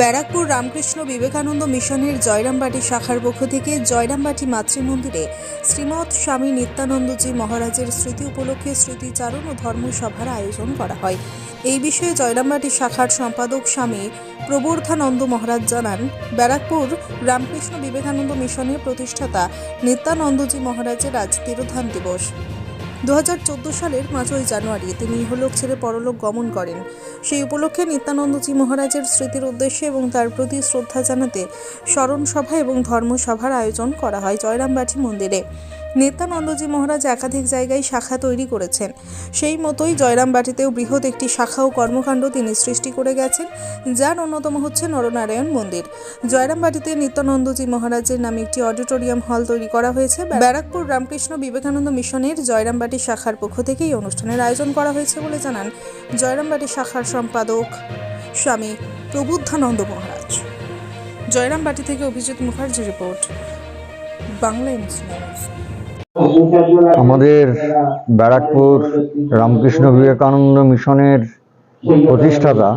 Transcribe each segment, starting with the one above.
ব্যারাকপুর রামকৃষ্ণ বিবেকানন্দ মিশনের জয়রামবাটি শাখার পক্ষ থেকে জয়রামবাটি মাতৃমন্দিরে শ্রীমৎ স্বামী নিত্যানন্দজি মহারাজের স্মৃতি উপলক্ষে স্মৃতিচারণ ও ধর্মসভার আয়োজন করা হয়। এই বিষয়ে জয়রামবাটি শাখার সম্পাদক স্বামী প্রবর্ধানন্দ মহারাজ জানান, ব্যারাকপুর রামকৃষ্ণ বিবেকানন্দ মিশনের প্রতিষ্ঠাতা নিত্যানন্দজি মহারাজের আজ তিরোধান দিবস। দু হাজার চোদ্দ সালের পাঁচই জানুয়ারি তিনি ইহলোক ছেড়ে পরলোক গমন করেন। সেই উপলক্ষে নিত্যানন্দজি মহারাজের স্মৃতির উদ্দেশ্যে এবং তার প্রতি শ্রদ্ধা জানাতে স্মরণসভা এবং ধর্মসভার আয়োজন করা হয় জয়রামবাটি মন্দিরে। নিত্যানন্দজি মহারাজ একাধিক জায়গায় শাখা তৈরি করেছেন। সেই মতোই জয়রামবাটিতেও বৃহৎ একটি শাখা ও কর্মকাণ্ড তিনি সৃষ্টি করে গেছেন, যার অন্যতম হচ্ছে নরনারায়ণ মন্দির। জয়রামবাটিতে নিত্যানন্দজি মহারাজের নামে একটি অডিটোরিয়াম হল তৈরি করা হয়েছে। ব্যারাকপুর রামকৃষ্ণ বিবেকানন্দ মিশনের জয়রামবাটি শাখার পক্ষ থেকে এই অনুষ্ঠানের আয়োজন করা হয়েছে বলে জানান জয়রামবাটি শাখার সম্পাদক স্বামী প্রবুদ্ধানন্দ মহারাজ। জয়রামবাটি থেকে অভিজিৎ মুখার্জি রিপোর্ট, বাংলা ইন্স নিউজ। আমাদের ব্যারাকপুর রামকৃষ্ণ বিবেকানন্দ মিশনের প্রতিষ্ঠাতা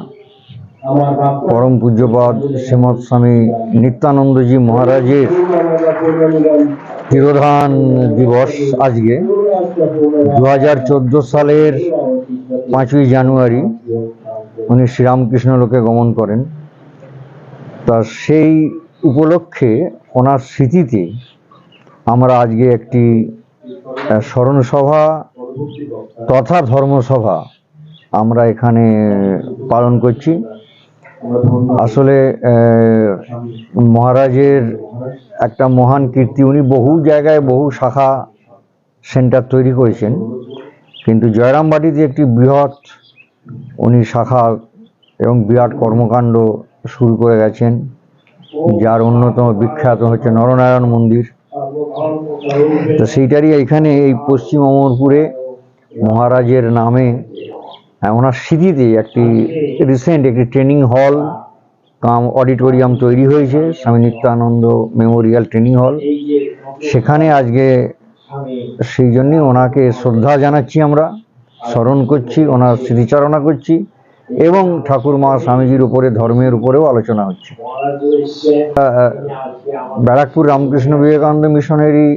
পরম পূজ্যপাদ শ্রীমৎ স্বামী নিত্যানন্দজি মহারাজের তিরোধান দিবস আজকে দু হাজার চোদ্দ সালের পাঁচই জানুয়ারি উনি শ্রীরামকৃষ্ণ লোকে গমন করেন। তা সেই উপলক্ষে ওনার স্মৃতিতে আমরা আজকে একটি স্মরণসভা তথা ধর্মসভা আমরা এখানে পালন করছি। আসলে মহারাজের একটা মহান কীর্তি, উনি বহু জায়গায় বহু শাখা সেন্টার তৈরি করেছেন। কিন্তু জয়রামবাটিতে একটি বৃহৎ উনি শাখা এবং বিরাট কর্মকাণ্ড শুরু করে গেছেন, যার অন্যতম বিখ্যাত হচ্ছে নরনারায়ণ মন্দির। তো সেইটারই এখানে এই পশ্চিম অমরপুরে মহারাজের নামে ওনার স্মৃতিতে একটি রিসেন্ট একটি ট্রেনিং হল কাম অডিটোরিয়াম তৈরি হয়েছে, স্বামী নিত্যানন্দ মেমোরিয়াল ট্রেনিং হল সেখানে আজকে সেই জন্যই ওনাকে শ্রদ্ধা জানাচ্ছি আমরা, স্মরণ করছি, ওনার স্মৃতিচারণা করছি। এবং ঠাকুরমা স্বামীজির উপরে ধর্মের উপরেও আলোচনা হচ্ছে। ব্যারাকপুর রামকৃষ্ণ বিবেকানন্দ মিশনেরই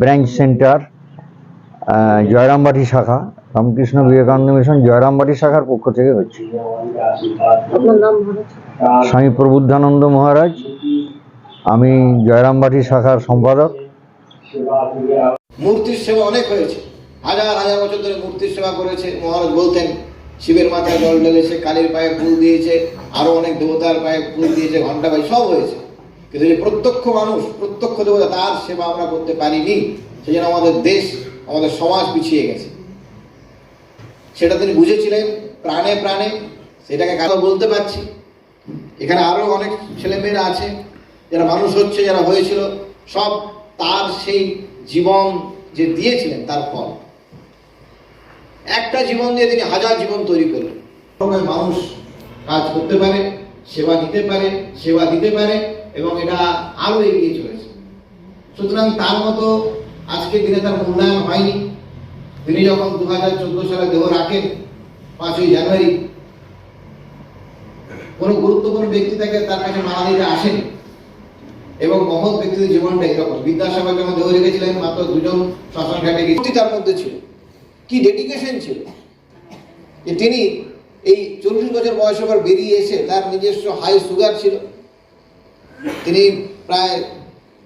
ব্রাঞ্চ সেন্টার জয়রামবাটি শাখা রামকৃষ্ণ বিবেকানন্দ মিশন জয়রামবাটি শাখার পক্ষ থেকে হচ্ছে। স্বামী প্রবুদ্ধানন্দ মহারাজ আমি জয়রামবাটি শাখার সম্পাদক। মূর্তির সেবা অনেক হয়েছে। হাজার হাজার বছর ধরে মূর্তির সেবা করেছে মহারাজ বলতেন শিবের মাথায় জল ঢেলেছে, কালীর পায়ে ফুল দিয়েছে, আরও অনেক দেবতার পায়ে ফুল দিয়েছে ঘণ্টা পায়ে সব হয়েছে। কিন্তু যে প্রত্যক্ষ মানুষ, প্রত্যক্ষ দেবতা, তার সেবা আমরা করতে পারিনি। সেই জন্য আমাদের দেশ, আমাদের সমাজ পিছিয়ে গেছে। সেটা তিনি বুঝেছিলেন, প্রাণে প্রাণে। সেটাকে কারও বলতে পারছি। এখানে আরও অনেক ছেলেমেয়েরা আছে, যারা মানুষ হচ্ছে, যারা হয়েছিল, সব তার সেই জীবন যে দিয়েছিলেন, তার ফল। একটা জীবন দিয়ে তিনি হাজার জীবন তৈরি করলেন। মানুষ কাজ করতে পারে সেবা দিতে পারে সেবা দিতে পারে এবং এটা আরও এগিয়ে চলেছে। সুতরাং তার মতো আজকের দিনে তার মূল্যায়ন হয়নি। তিনি যখন দু হাজার চোদ্দ সালে দেহ রাখেন পাঁচই জানুয়ারি কোনো গুরুত্বপূর্ণ ব্যক্তি থেকে তার কাছে মালা দিতে আসেন। এবং মহৎ ব্যক্তিদের জীবনটা এরকম বিদ্যাসাগর যখন দেহ রেখেছিলেন মাত্র দুজন শ্মশান ঘাটে গিয়ে তার মধ্যে ছিল। কি ডেডিকেশন ছিল? যে তিনি এই চল্লিশ বছর বয়সের পর বেরিয়ে এসে তার নিজস্ব হাই সুগার ছিল। তিনি প্রায়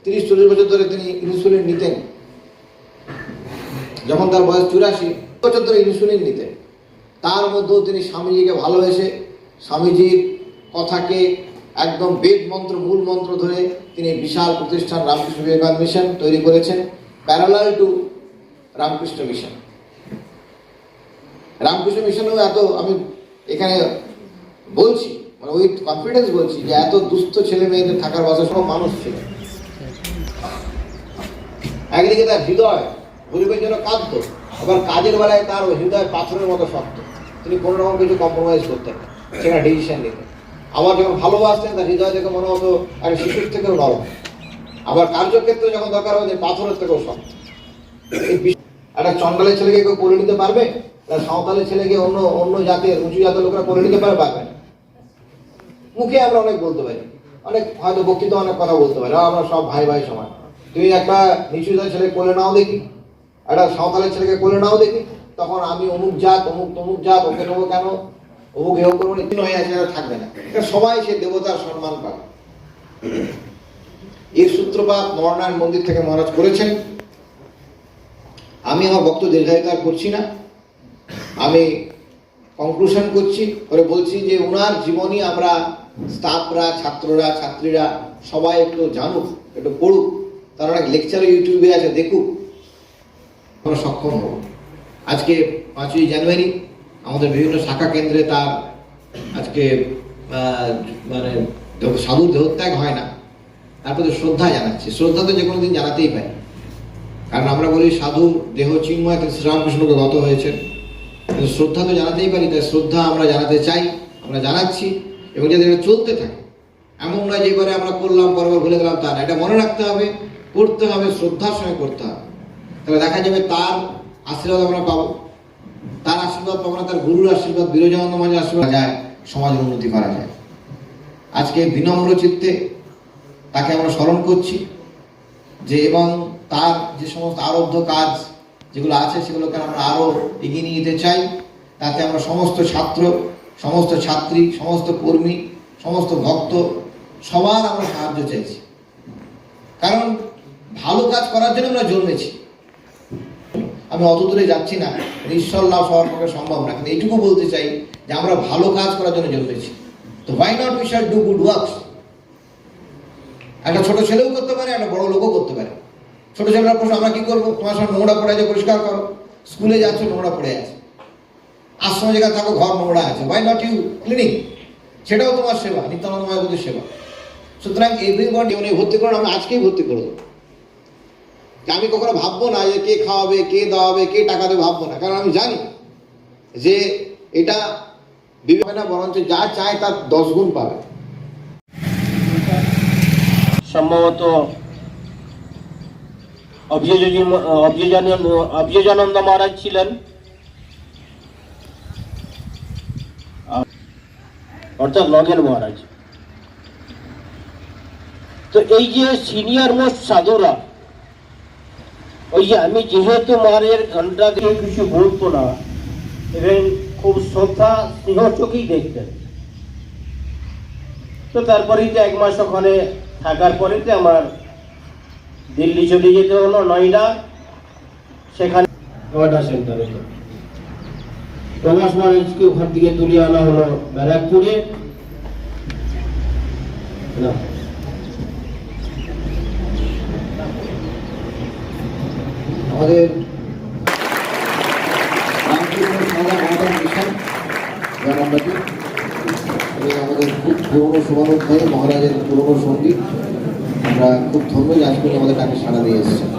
তিরিশ, চল্লিশ বছর ধরে তিনি ইনসুলিন নিতেন। যখন তার বয়স চুরাশি বছর ধরে ইনসুলিন নিতেন। তার মধ্যেও তিনি স্বামীজিকে ভালোবেসে স্বামীজির কথাকে একদম বেদ মন্ত্র, মূল মন্ত্র ধরে তিনি বিশাল প্রতিষ্ঠান রামকৃষ্ণ বিবেকানন্দ মিশন তৈরি করেছেন। Parallel to Ramakrishna mission. Ramakrishna মিশনেও এত আমি এখানে বলছি মানে উইথ কনফিডেন্স বলছি যে এত দুস্থ ছেলে মেয়েদের থাকার বাসা সব মানুষ ছিল। একদিকে তার হৃদয় গরিবের জন্য কাঁদতো আবার কাজের বেলায় তার হৃদয় পাথরের মতো শক্ত। তিনি কোনো রকম কিছু কম্প্রোমাইজ করতেন সেখানে ডিসিশন নিতেন আবার যখন ভালোবাসতেন, তার হৃদয় থেকে মনে হতো একটা শিশুর থেকেও নরম। আবার কার্যক্ষেত্রে যখন দরকার হয় পাথরের থেকেও শক্ত। একটা চন্ডালের ছেলেকে কেউ করে নিতে পারবে? সাঁওতালের ছেলেকে অন্য অন্য জাতের উঁচু জাতের লোকরা করে নিতে পারে পারবে মুখে আমরা অনেক বলতে পারি। অনেক হয়তো বক্তৃতা অনেক কথা বলতে পারি। "আ, আমরা সব ভাই ভাই সমান। তুমি একটা নিচু জাতের ছেলে কোলে নাও দেখি। একটা সাঁওতালের ছেলেকে কোলে নাও দেখি। তখন আমি অমুক জাত অমুক তমুক জাত ওকে নেব কেন? অমুক এও করব না হয়ে আছে থাকবে না। এটা সবাই সে দেবতার সম্মান পাবে। এর সূত্রপাত নরনারায়ণ মন্দির থেকে মহারাজ করেছেন। আমি আমার বক্তব্য দীর্ঘায়িত করছি না। আমি কনক্লুশন করছি করে বলছি যে ওনার জীবনী আমরা স্টাফরা ছাত্ররা, ছাত্রীরা সবাই একটু জানুক, একটু পড়ুক। তার অনেক লেকচার ইউটিউবে আছে, দেখুক। আমরা সক্ষম হব। আজকে পাঁচই জানুয়ারি, আমাদের বিভিন্ন শাখা কেন্দ্রে তার আজকে মানে সাধুর দেহত্যাগ হয় না। তার প্রতি শ্রদ্ধা জানাচ্ছি। শ্রদ্ধা তো যে কোনো দিন জানাতেই পারি। কারণ আমরা বলি সাধু দেহ চিন্ময় শ্রীরামকৃষ্ণকে গত হয়েছে। শ্রদ্ধা তো জানাতেই পারি তাই শ্রদ্ধা আমরা জানাতে চাই, আমরা জানাচ্ছি, এবং যাতে এটা চলতে থাকে। এমন নয় যে এবারে আমরা করলাম পরবার ভুলে গেলাম, তা না। এটা মনে রাখতে হবে, করতে হবে, শ্রদ্ধার সঙ্গে করতে হবে। তাহলে দেখা যাবে তার আশীর্বাদ আমরা পাবো। তার আশীর্বাদ পাবো না, তার গুরুর আশীর্বাদ, বিরোজানন্দ মাঝে আশীর্বাদ যায় সমাজ উন্নতি করা যায়। আজকে বিনম্র চিত্তে তাকে আমরা স্মরণ করছি যে, এবং তার যে সমস্ত আরব্ধ কাজ যেগুলো আছে সেগুলোকে আমরা আরও এগিয়ে নিয়ে যেতে চাই। তাতে আমরা সমস্ত ছাত্র, সমস্ত ছাত্রী, সমস্ত কর্মী, সমস্ত ভক্ত সবার আমরা সাহায্য চাইছি। কারণ ভালো কাজ করার জন্য আমরা জন্মেছি। আমি অত দূরে যাচ্ছি না। ঈশ্বর লাভ হওয়ার পক্ষে সম্ভব না। কিন্তু এইটুকু বলতে চাই যে আমরা ভালো কাজ করার জন্য জন্মেছি। তো why not we shall do good works একটা ছোট ছেলেও করতে পারে, একটা বড় লোকও করতে পারে। ছোট ছেলেরা প্রশ্ন, আমরা কি করব? তোমার সঙ্গে নোংরা পড়ে আছে, পরিষ্কার করো। স্কুলে যাচ্ছ, নোংরা পড়ে আছে। আশ্রম জায়গায় থাকো, ঘর নোংরা আছে। ওয়াই নট ইউ ক্লিনিং সেটাও তোমার সেবা, নিত্যানন্দ মায়াবতীর সেবা। সুতরাং এভরিবডি উনি ভর্তি করুন আমি আজকেই ভর্তি করে দেবো। যে আমি কখনো ভাববো না যে কে খাওয়াবে, কে দাওয়াবে, কে টাকা দেবে, ভাববো না। কারণ আমি জানি যে এটা বিবেক না, বরঞ্চ যা চায় তার দশ গুণ পাবে। সম্ভবত অভ্যজানন্দ মহারাজ ছিলেন। অর্থাৎ নগেন মহারাজ। তো এই যে সিনিয়র মোস্ট সাধুরা, ওই যে আমি যেহেতু মহারাজের ঘণ্টা দিয়ে কিছু বলতো না, এবং খুব শ্রদ্ধা স্নেহ চোখেই দেখতেন। তো তারপরেই তো এক মাস ওখানে থাকার পরেই তো আমার দিল্লি চলে যেতে হলো নয়ডা সেখানে নয়ডা সেন্টারে। প্রভাস মহারাজকে ওখান থেকে তুলে আনা হলো ব্যারাকপুরে। আমাদের আমরা খুব ধন্য যে আজকে আমাদের ডাকে সাড়া দিয়ে এসেছেন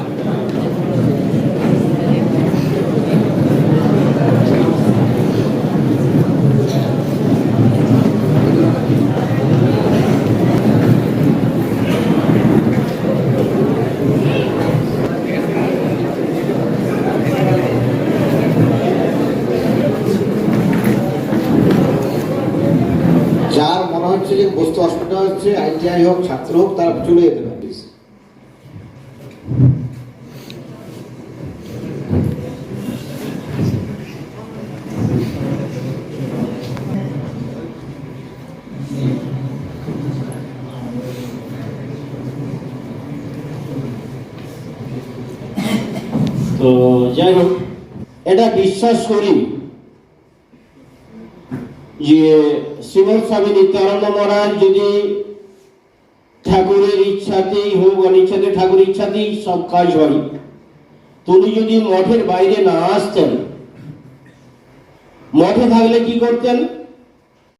যার মনে হচ্ছে যে বস্তু অসুবিধা হচ্ছে আইটিআই হোক, ছাত্র হোক, তারা চলে যেতে পারে তো যাই হোক, এটা বিশ্বাস করি যে শ্রীমৎ স্বামী নিত্যানন্দ মহারাজ যদি ঠাকুরের ইচ্ছাতেই হোক অনিচ্ছাতে ঠাকুরের ইচ্ছাতেই সব কাজ হয় তুমি যদি মঠের বাইরে না আসতেন, মঠে থাকলে কি করতেন?